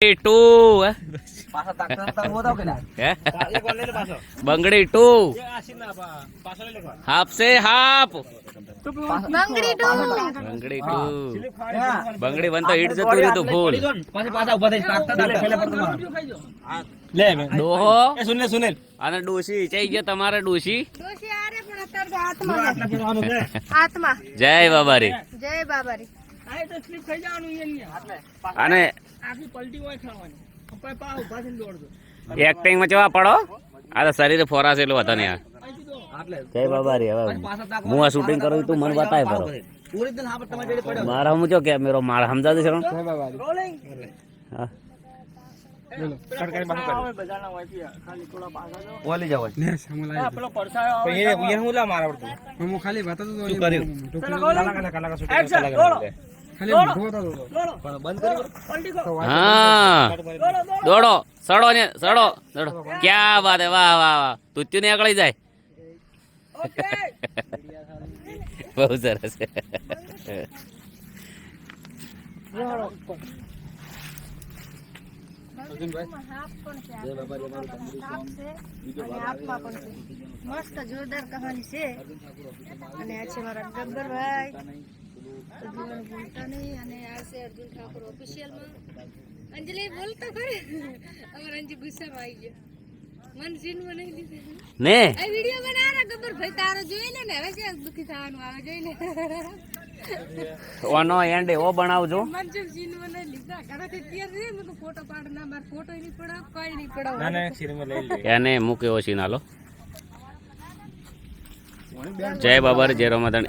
Two? બંગડી two half સે half બંગડી ટુ બંગડી ટુ બંગડી વન તો હિટ જતું રહ્યું તું ફૂલ ડોહો મારો. ડોહો અને ડોશી ચઈ ગયો તમારે ડોશી જય બાબારી જય બાબારી અત્યારે તો પલટી હોય ખાવાની. જય પા ઊભા થઈને દોડજો. એક્ટિંગમાં જવા પડો? આ તો શરીર ફોરાસેલું હતો ને. જય બાબારી હવે. પાછી પાછા તાકવા હું આ શૂટિંગ કરું તું મને બતાય હા પડ્યો. મારા હું જો કે મેરો માર સમજા દે શરણ હા ઓલી જાવ. પણ એને- એને હું લા મારા આવડતું. શું કર્યું? કલાક કલાક કર્યું? હા. દોડો સડો ને સડો સડો. ક્યાં વાત હે? વાહ વાહ વાહ. તુત્યુ ને અકળી જાય. બહુ સરસ. હાફ પણ છે હાફ છે. અને હાથમાં પણ છે. મસ્ત જોરદાર કહાની છે. અને આ છે મારા ગબ્બરભાઈ તો જીવન નહીં અને આ છે અર્જુન ઠાકોર ઓફિશિયલમાં અંજલિ બોલતો ખરી. અમાર અંજલિ ગુસ્સામાં આવી ગયો. મન સીનમાં નહીં લીધે. ને? આ વીડિયો બનાવવાનો ગબ્બરભાઈ તારો જોઈ લે ને હવે છે દુખી થવાનું આવે જોઈ લે. ઓનો એન્ડ એવો બનાવજો. મન નહીં લીધા. ઘરેથી તૈયાર રહે મેં ફોટો પાડ ના મારે ફોટો નહીં પડાવ કોઈ નહીં એને હાલો. જય બાબર જય રમાદણ.